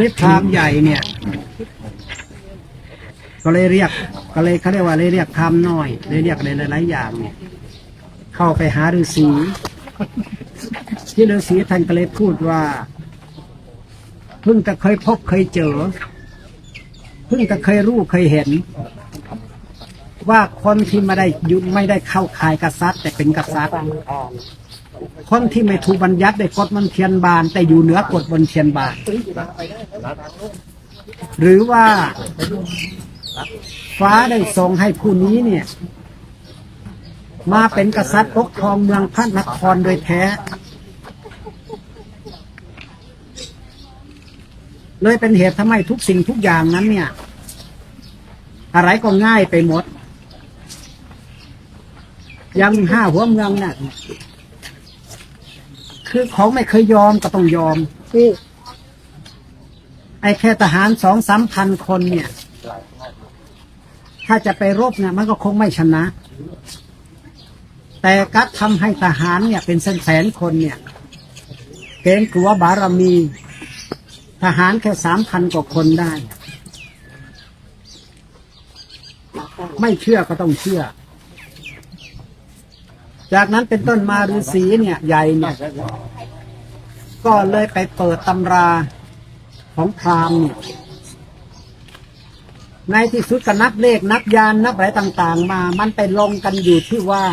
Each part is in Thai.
นี้พราหมณ์ใหญ่เนี่ย ก็เลยเรียก ก็เลยเขาเรียกว่าเลยเรียกพราหมณ์น้อยเลยเรียกอะไรหลายๆอย่างเนี่ย เข้าไปหาฤาษีที่ฤาษีท่านก็เลยพูดว่าเพิ่งจะเคยพบเคยเจอเพิ่งจะเคยรู้เคยเห็น ว่าคนที่ไม่ได้ยุไม่ได้เข้าข่ายกษัตริย์ แต่เป็นกษัตริย์ คนที่ไม่ถูกบัญญัติในกฎมนเทียนบาน แต่อยู่เหนือกฎบนเทียนบาน หรือว่าฟ้าได้ทรงให้ผู้นี้เนี่ย มาเป็นกษัตริย์ปกครองเมืองพระนครโดยแท้ เลยเป็นเหตุทำให้ทุกสิ่งทุกอย่างนั้นเนี่ย อะไรก็ง่ายไปหมด ยังห้าหัวเมืองน่ะ คือเขาไม่เคยยอมก็ต้องยอมไอ้แค่ทหารสองสามพันคนเนี่ย ถ้าจะไปรบเนี่ย มันก็คงไม่ชนะ แต่กัดทำให้ทหารเนี่ย เป็นแสนแสนๆคนเนี่ย เกรงกลัวบารมี ทหารแค่สามพันกว่าคนได้ ไม่เชื่อก็ต้องเชื่อ จากนั้นเป็นต้นมาฤาษีเนี่ยใหญ่เนี่ยก็เลยไปเปิดตำราของพราหมณ์เนี่ยในที่สุดก็นับเลขนับยานนับอะไรต่าง ๆ มา มันไปลงกันอยู่ที่ว่า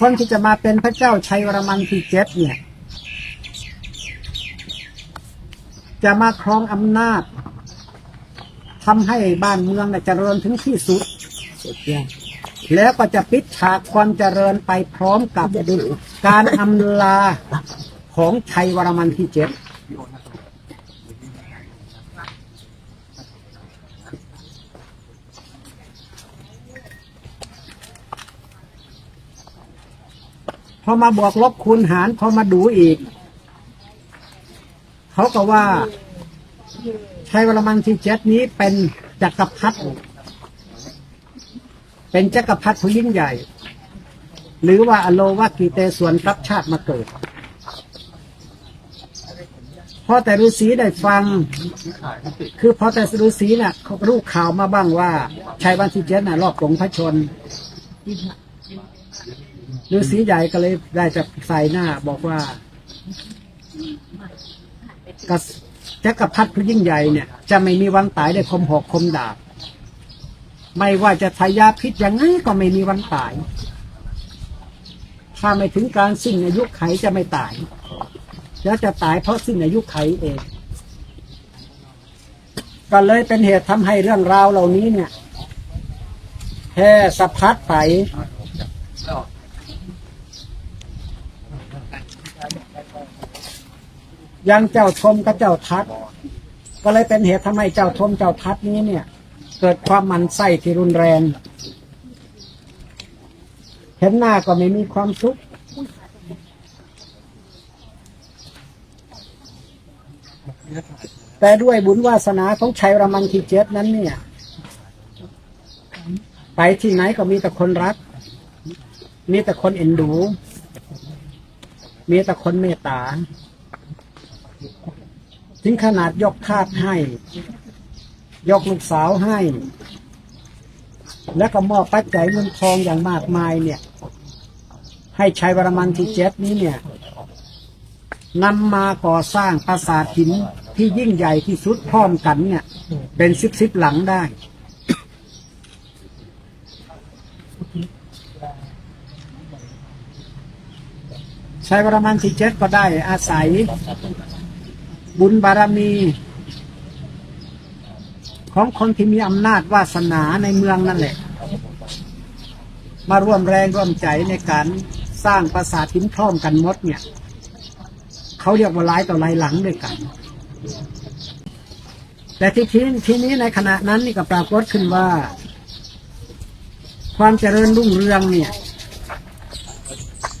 คนที่จะมาเป็นพระเจ้าชัยวรมันที่เจ็ดเนี่ย จะมาครองอำนาจทำให้บ้านเมืองเนี่ยเจริญถึงที่สุด แล้วก็จะปิดฉากความเจริญไปพร้อมกับการอำลาของชัยวรมันที่เจ็ดพอมาบวกลบคูณหารพอมาดูอีก เขาก็ว่าชัยวรมันที่เจ็ดนี้เป็นจักรพรรดิ เป็นจักรพรรดิผู้ยิ่งใหญ่ หรือว่าอโลวากีเตส่วนรับชาติมาเกิดพอแต่ฤาษีได้ฟัง คือพอแต่ฤาษีน่ะเขารู้ข่าวมาบ้างว่าชัยวันที่เจ็ดน่ะรอบหลงพระชนฤาษีใหญ่ก็เลยได้จะใส่หน้าบอกว่ากษจักรพรรดิผู้ยิ่งใหญ่เนี่ย จะไม่มีวันตายได้คมหอกคมดาบ ไม่ว่าจะทายาพิษยังไงก็ไม่มีวันตาย ถ้าไม่ถึงการสิ้นอายุไขจะไม่ตาย แล้วจะตายเพราะสิ้นอายุไขเอง ก็เลยเป็นเหตุทำให้เรื่องราวเหล่านี้เนี่ยแค่สะพัดไปยังเจ้าชมกับเจ้าทัด ก็เลยเป็นเหตุทำให้เจ้าชมเจ้าทัดนี้เนี่ย เกิดความมันไส้ที่รุนแรง เห็นหน้าก็ไม่มีความสุขแต่ด้วยบุญวาสนาของชัยรมันที่เจ็ดนั้นเนี่ย ไปที่ไหนก็มีแต่คนรัก มีแต่คนเอ็นดู มีแต่คนเมตตา ถึงขนาดยกทาสให้ ยกลูกสาวให้ แล้วก็มอบปัจจัยเงินทองอย่างมากมายเนี่ย ให้ชัยวรมันที่เจ็ดนี้เนี่ยนำมาก่อสร้างปราสาทหินที่ยิ่งใหญ่ที่สุดพร้อมกันเนี่ย เป็นสิบสิบหลังได้ ชัยวรมันที่เจ็ดก็ได้อาศัยบุญบารมี ของคนที่มีอำนาจวาสนาในเมืองนั่นแหละ มาร่วมแรงร่วมใจในการสร้างปราสาทหินพร้อมกันมดเนี่ย เขาเรียกว่าลายต่อลายหลังด้วยกัน แต่ที่ทีทีนี้ในขณะนั้นนี่ก็ปรากฏขึ้นว่า ความเจริญรุ่งเรืองเนี่ย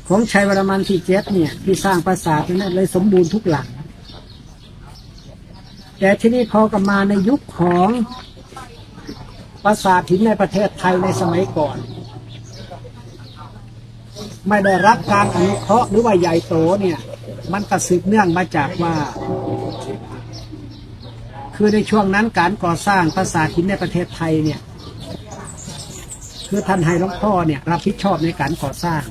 ของชัยวรมันที่เจ็ดเนี่ย ที่สร้างปราสาทนั้นเลยสมบูรณ์ทุกหลัง แต่ที่นี่พอกลับมาในยุคของปราสาทหินในประเทศไทยในสมัยก่อน ไม่ได้รับการอนุเคราะห์หรือว่าใหญ่โตเนี่ย มันก็สืบเนื่องมาจากว่า คือในช่วงนั้นการก่อสร้างปราสาทหินในประเทศไทยเนี่ย คือท่านให้หลวงพ่อเนี่ยรับผิดชอบในการก่อสร้าง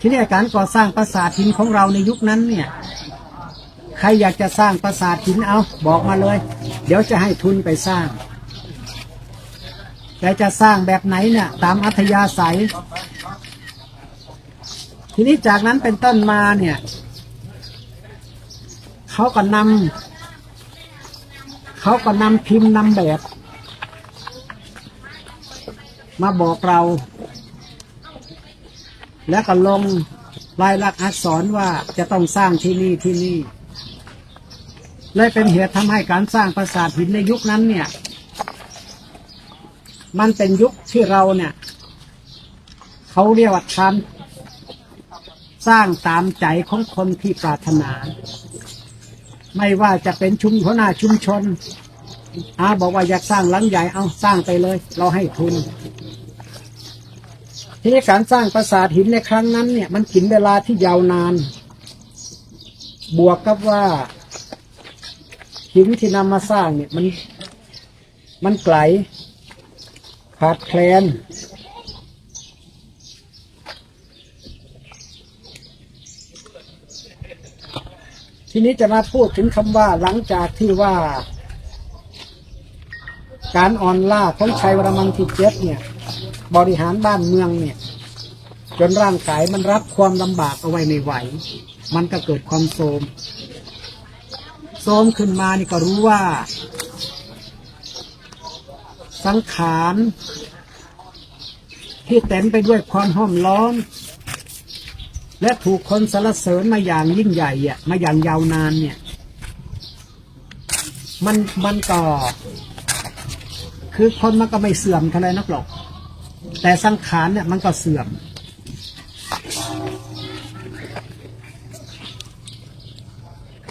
ที่นี่การก่อสร้างปราสาทหินของเราในยุคนั้นเนี่ย รอยากจะสร้างปราสาทหินเอาบอกมาเลย เดี๋ยวจะให้ทุนไปสร้าง แต่จะสร้างแบบไหนเนี่ย ตามอัธยาศัย ทีนี้จากนั้นเป็นต้นมาเนี่ยเขาก็นำเขาก็นำพิมพ์นำแบบ มาบอกเรา แล้วก็ลงลายลักษณ์อักษรว่าจะต้องสร้างที่นี่ที่นี่ เลยเป็นเหตุทำให้การสร้างปราสาทหินในยุคนั้นเนี่ย มันเป็นยุคที่เราเนี่ยเขาเรียกว่าทำสร้างตามใจของคนที่ปรารถนา ไม่ว่าจะเป็นชุมหัวหน้าชุมชนอาบอกว่าอยากสร้างหลังใหญ่เอาสร้างไปเลย เราให้ทุนทีนี้การสร้างปราสาทหินในครั้งนั้นเนี่ย มันกินเวลาที่ยาวนาน บวกกับว่า หินที่นำมาสร้างเนี่ยมัน มันไกล ขาดแคลน ทีนี้จะมาพูดถึงคำว่าหลังจากที่ว่า การอ่อนล่าของชัยวรมันที่เจ็ดเนี่ย บริหารบ้านเมืองเนี่ย จนร่างกายมันรับความลำบากเอาไว้ไม่ไหว มันก็เกิดความโทรม โทรมขึ้นมานี่ก็รู้ว่า สังขารที่เต็มไปด้วยความห้อมล้อม และถูกคนสรรเสริญมาอย่างยิ่งใหญ่อะมาอย่างยาวนานเนี่ย มันมันก็คือคนมันก็ไม่เสื่อมเท่าไรนักหรอก แต่สังขารเนี่ยมันก็เสื่อม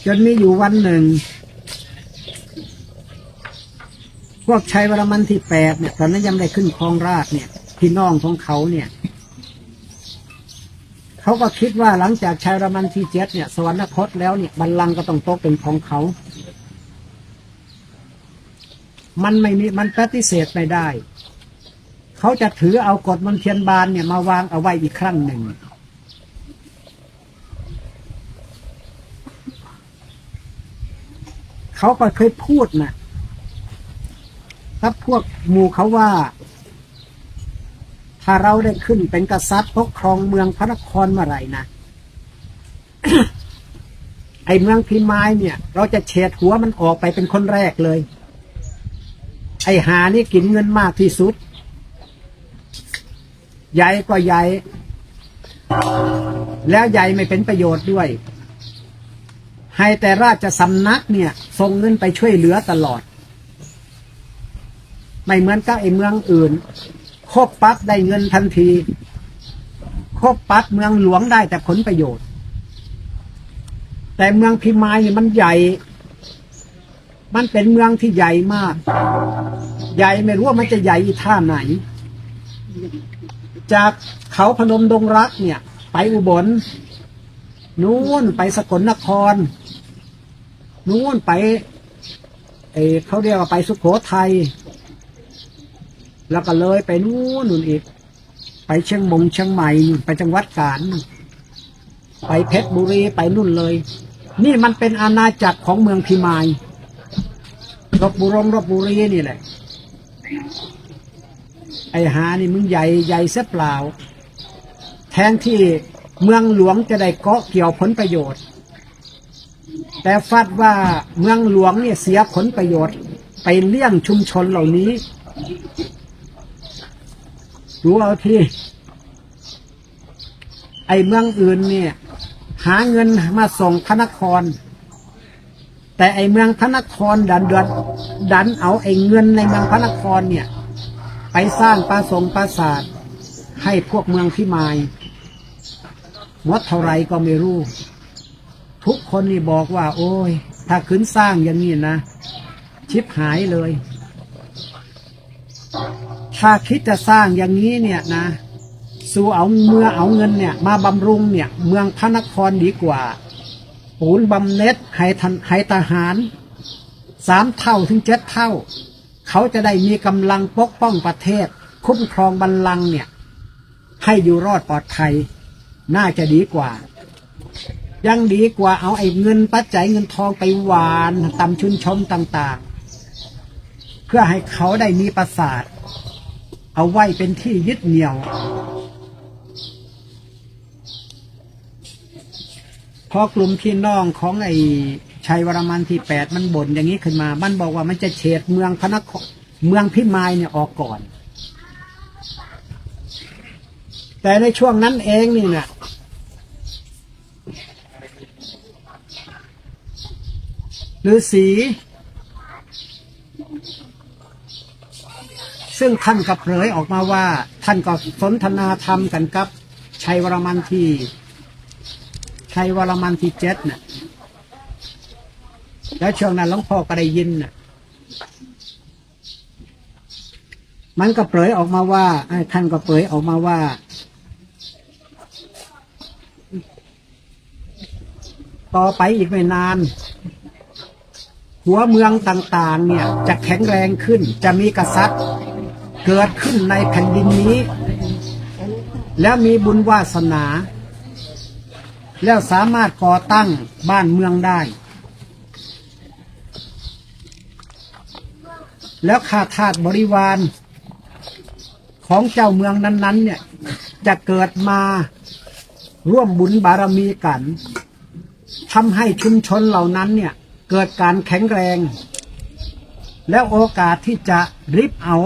จนมีอยู่วันหนึ่ง พวกชัยวรมันที่แปดเนี่ยตอนนั้นยังได้ขึ้นครองราชเนี่ย พี่น้องของเขาเนี่ยเขาก็คิดว่าหลังจากชัยวรมันที่เจ็ดเนี่ยสวรรคตแล้วเนี่ยบัลลังก์ก็ต้องตกเป็นของเขา มันไม่มีมันปฏิเสธไม่ได้ เขาจะถือเอากฎมนเทียนบานเนี่ยมาวางเอาไว้อีกครั้งหนึ่ง เขาก็เคยพูดนะถ้าพวกหมู่เขาว่า ถ้าเราได้ขึ้นเป็นกษัตริย์ปกครองเมืองพระนครเมื่อไหร่นะไอเมืองพิมายเนี่ย เราจะเฉดหัวมันออกไปเป็นคนแรกเลย ไอหานี่กินเงินมากที่สุด ใหญ่ก็ใหญ่ แล้วใหญ่ไม่เป็นประโยชน์ด้วย ให้แต่ราชสำนักเนี่ยส่งเงินไปช่วยเหลือตลอด ไม่เหมือนกับไอ้เมืองอื่นครบปั๊บได้เงินทันทีครบปั๊บเมืองหลวงได้แต่ผลประโยชน์ แต่เมืองพิมายเนี่ยมันใหญ่ มันเป็นเมืองที่ใหญ่มาก ใหญ่ไม่รู้ว่ามันจะใหญ่อีท่าไหน จากเขาพนมดงรักเนี่ย ไปอุบลนู้นไปสกลนคร นู้นไปเอเขาเรียกว่าไปสุโขทัยแล้วก็เลยไปนู้นนู่นอีก ไปเชียงมงเชียงใหม่ไปจังหวัดกาญไปเพชรบุรีไปนู่นเลย นี่มันเป็นอาณาจักรของเมืองพิมายรบบุรงรบบุรีนี่แหละ ไอหานี่มึงใหญ่ใหญ่เสียเปล่า แทนที่เมืองหลวงจะได้เกาะเกี่ยวผลประโยชน์ แต่ฟัดว่าเมืองหลวงเนี่ยเสียผลประโยชน์ ไปเลี้ยงชุมชนเหล่านี้ดูเอาที่ไอเมืองอื่นเนี่ย หาเงินมาส่งพระนคร แต่ไอเมืองพระนครดันดันดันเอาไอเงินในเมืองพระนครเนี่ย ไปสร้างปราสงปราสาทให้พวกเมืองพิมายหมดเท่าไรก็ไม่รู้ ทุกคนนี่บอกว่า โอ้ย ถ้าขึ้นสร้างอย่างนี้นะ ชิบหายเลย ถ้าคิดจะสร้างอย่างนี้เนี่ยนะสู้เอาเมื่อเอาเงินเนี่ย มาบำรุงเนี่ย เมืองพระนครดีกว่าปูนบำเน็จให้ทันให้ทหารสามเท่าถึงเจ็ดเท่า เขาจะได้มีกำลังปกป้องประเทศ คุ้มครองบัลลังก์เนี่ย ให้อยู่รอดปลอดภัย น่าจะดีกว่า ยังดีกว่าเอาไอ้เงินปัจจัยเงินทองไปหวานตำชุนชมต่างๆ เพื่อให้เขาได้มีประสาท เอาไว้เป็นที่ยึดเหนี่ยว พอกลุ่มพี่น้องของไอ้ชัยวรมันที่แปดมันบ่นอย่างนี้ขึ้นมา มันบอกว่ามันจะเฉดเมืองพระนครเมืองพิมายเนี่ยออกก่อน แต่ในช่วงนั้นเองนี่เนี่ย ฤาษีซึ่งท่านกับเผยออกมาว่า ท่านก็สนทนาธรรมกันกับ ชัยวรมันที่ชัยวรมันที่เจ็ดน่ะแล้วช่วงนั้นหลวงพ่อก็ได้ยินน่ะมันก็เผยออกมาว่าไอ้ท่านก็เผยออกมาว่า ต่อไปอีกไม่นาน หัวเมืองต่างๆเนี่ยจะแข็งแรงขึ้น จะมีกษัตริย์เกิดขึ้นในแผ่นดินนี้ แล้วมีบุญวาสนา แล้วสามารถก่อตั้งบ้านเมืองได้ แล้วข้าทาสบริวาร ของเจ้าเมืองนั้นๆเนี่ยจะเกิดมาร่วมบุญบารมีกันทำให้ชุมชนเหล่านั้นเนี่ย เกิดการแข็งแรง แล้วโอกาสที่จะริบเอา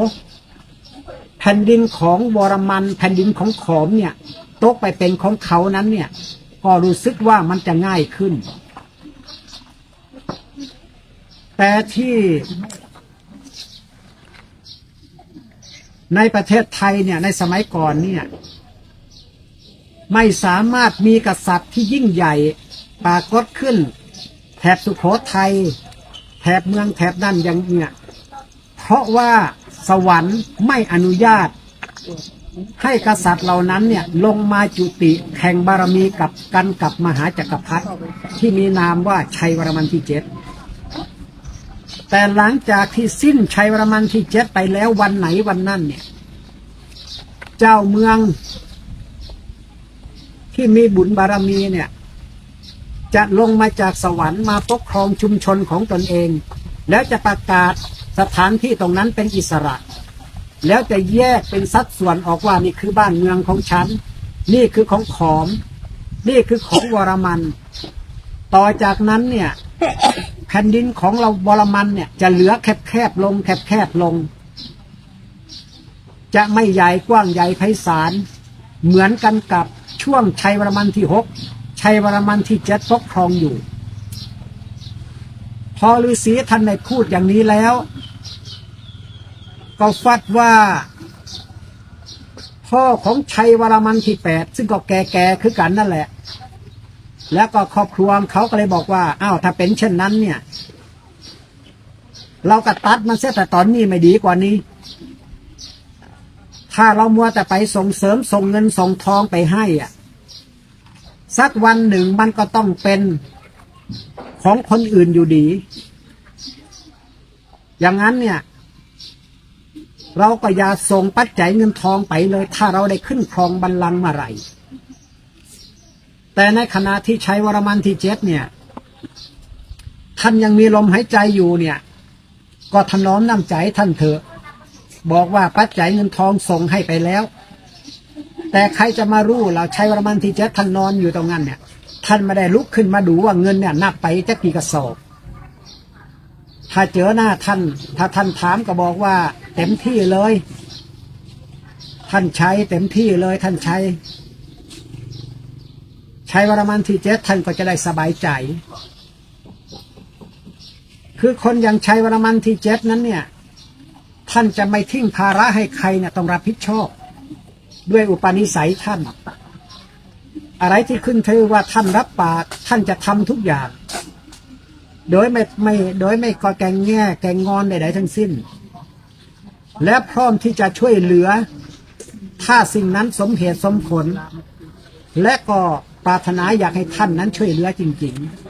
แผ่นดินของวรมันแผ่นดินของขอมเนี่ยตกไปเป็นของเขานั้นเนี่ยก็รู้สึกว่ามันจะง่ายขึ้น แต่ที่ในประเทศไทยเนี่ยในสมัยก่อนเนี่ยไม่สามารถมีกษัตริย์ที่ยิ่งใหญ่ปรากฏขึ้น แถบสุโขทัยแถบเมืองแถบนั่นอย่างเนี่ยเพราะว่าสวรรค์ไม่อนุญาต ให้กษัตริย์เหล่านั้นเนี่ยลงมาจุติแข่งบารมีกับกันกับมหาจักรพรรดิที่มีนามว่าชัยวรมันที่เจ็ดแต่หลังจากที่สิ้นชัยวรมันที่เจ็ดไปแล้ววันไหนวันนั้นเนี่ย เจ้าเมืองที่มีบุญบารมีเนี่ย จะลงมาจากสวรรค์มาปกครองชุมชนของตนเอง แล้วจะประกาศสถานที่ตรงนั้นเป็นอิสระ แล้วจะแยกเป็นสัดส่วนออกว่านี่คือบ้านเมืองของฉัน นี่คือของขอม นี่คือของวรมัน ต่อจากนั้นเนี่ยแผ่นดินของเราวรมันเนี่ยจะเหลือแคบๆลงแคบๆลง จะไม่ใหญ่กว้างใหญ่ไพศาลเหมือนกันกับช่วงชัยวรมันที่หก ชัยวรมันที่เจ็ดปกครองอยู่ พอฤาษีท่านได้พูดอย่างนี้แล้ว ก็ฟัดว่า พ่อของชัยวรมันที่แปดซึ่งก็แก่ๆคือกันนั่นแหละ แล้วก็ครอบครัวเขาก็เลยบอกว่าอ้าวถ้าเป็นเช่นนั้นเนี่ย เราก็ตัดมันเสียแต่ตอนนี้ไม่ดีกว่านี้ถ้าเรามัวแต่ไปส่งเสริมส่งเงินส่งทองไปให้อะ สักวันหนึ่งมันก็ต้องเป็นของคนอื่นอยู่ดี อย่างนั้นเนี่ย เราก็อย่าส่งปัจจัยเงินทองไปเลย ถ้าเราได้ขึ้นครองบัลลังก์มื่อไรแต่ในขณะที่ใช้วรมันที่เจ็ดเนี่ย ท่านยังมีลมหายใจอยู่เนี่ย ก็ถนอมน้ำใจท่านเถอะ บอกว่าปัจจัยเงินทองส่งให้ไปแล้ว แต่ใครจะมารู้เราใช้วรมันที่เจ็ดท่านนอนอยู่ตรงนั้นเนี่ย ท่านไม่ได้ลุกขึ้นมาดูว่าเงินเนี่ยนับไปจะกี่กระสอบ ถ้าเจอหน้าท่าน ถ้าท่านถามก็บอกว่า เต็มที่เลย ท่านใช้เต็มที่เลยท่านใช้ ใช้วรมันที่เจ็ดท่านก็จะได้สบายใจ คือคนอย่างใช้วรมันที่เจ็ดนั้นเนี่ย ท่านจะไม่ทิ้งภาระให้ใครเนี่ยต้องรับผิดชอบ ด้วยอุปนิสัยท่าน อะไรที่ขึ้นถือว่าท่านรับปากท่านจะทำทุกอย่าง โดยไม่ไม่โดยไม่ก่อแกงแง่แกงงอนใดๆทั้งสิ้น และพร้อมที่จะช่วยเหลือ ถ้าสิ่งนั้นสมเหตุสมผล และก็ปรารถนาอยากให้ท่านนั้นช่วยเหลือจริง ๆ